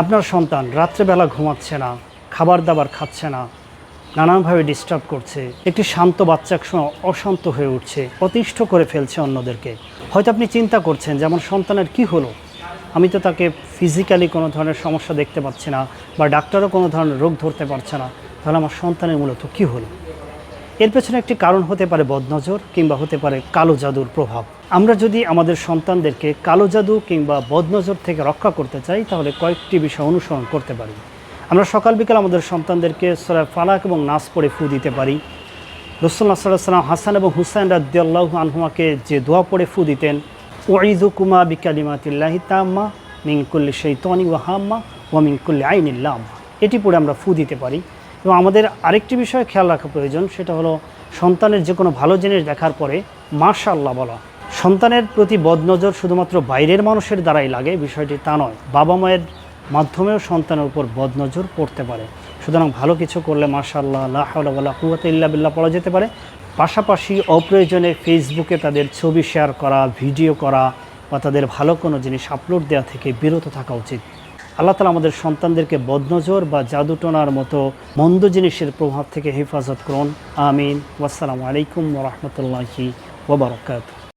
আপনার সন্তান রাত্রেবেলা ঘুমাচ্ছে না খাবার দাবার খাচ্ছে না, নানানভাবে ডিস্টার্ব করছে, একটি শান্ত বাচ্চা অশান্ত হয়ে উঠছে, অতিষ্ঠ করে ফেলছে অন্যদেরকে। হয়তো আপনি চিন্তা করছেন যে আমার সন্তানের কি হলো? আমি তো তাকে ফিজিক্যালি কোনো ধরনের সমস্যা দেখতে পাচ্ছি না বা ডাক্তারও কোনো ধরনের রোগ ধরতে পারছে না। তাহলে আমার সন্তানের মূলত কি হলো? এর পেছনে একটি কারণ হতে পারে বদনজর কিংবা হতে পারে কালো জাদুর প্রভাব। আমরা যদি আমাদের সন্তানদেরকে কালো জাদু কিংবা বদনজর থেকে রক্ষা করতে চাই, তাহলে কয়েকটি বিষয় অনুসরণ করতে পারি। আমরা সকাল বিকাল আমাদের সন্তানদেরকে সরাই ফালাক এবং নাচ পড়ে ফু দিতে পারি। রসুল্লাহ সাল্লাহ সাল্লাম হাসান এবং হুসাইন রাদ্দাল্লাহ আনহুমাকে যে দোয়া পড়ে ফু দিতেন ওয়াইদু কুমা বিকালিমাতিল্লাহি তাম্মা মিনকুল্লি শৈতনি ওয়াহাম্মা ওয়া মিনকুল্লি আইনিল্লাম্মা এটি পড়ে আমরা ফু দিতে পারি। এবং আমাদের আরেকটি বিষয় খেয়াল রাখা প্রয়োজন, সেটা হলো সন্তানের যে কোনো ভালো জিনিস দেখার পরে মাশাল্লাহ বলা। সন্তানের প্রতি বদনজর শুধুমাত্র বাইরের মানুষের দ্বারাই লাগে, বিষয়টি তা নয়। বাবা মায়ের মাধ্যমেও সন্তানের উপর বদনজর পড়তে পারে। সুতরাং ভালো কিছু করলে মাশাল্লাহ আল্লাহ কুয়াত ইল্লা বিল্লাহ পড়া যেতে পারে। পাশাপাশি অপ্রয়োজনে ফেসবুকে তাদের ছবি শেয়ার করা ভিডিও করা বা তাদের ভালো কোনো জিনিস আপলোড দেওয়া থেকে বিরত থাকা উচিত। আল্লাহ তালা আমাদের সন্তানদেরকে বদনজর বা জাদুটোনার মতো মন্দ জিনিসের প্রভাব থেকে হেফাজত করুন। আমিন। ওয়াসালামু আলাইকুম রহমতুল্লাহি ওবরকাত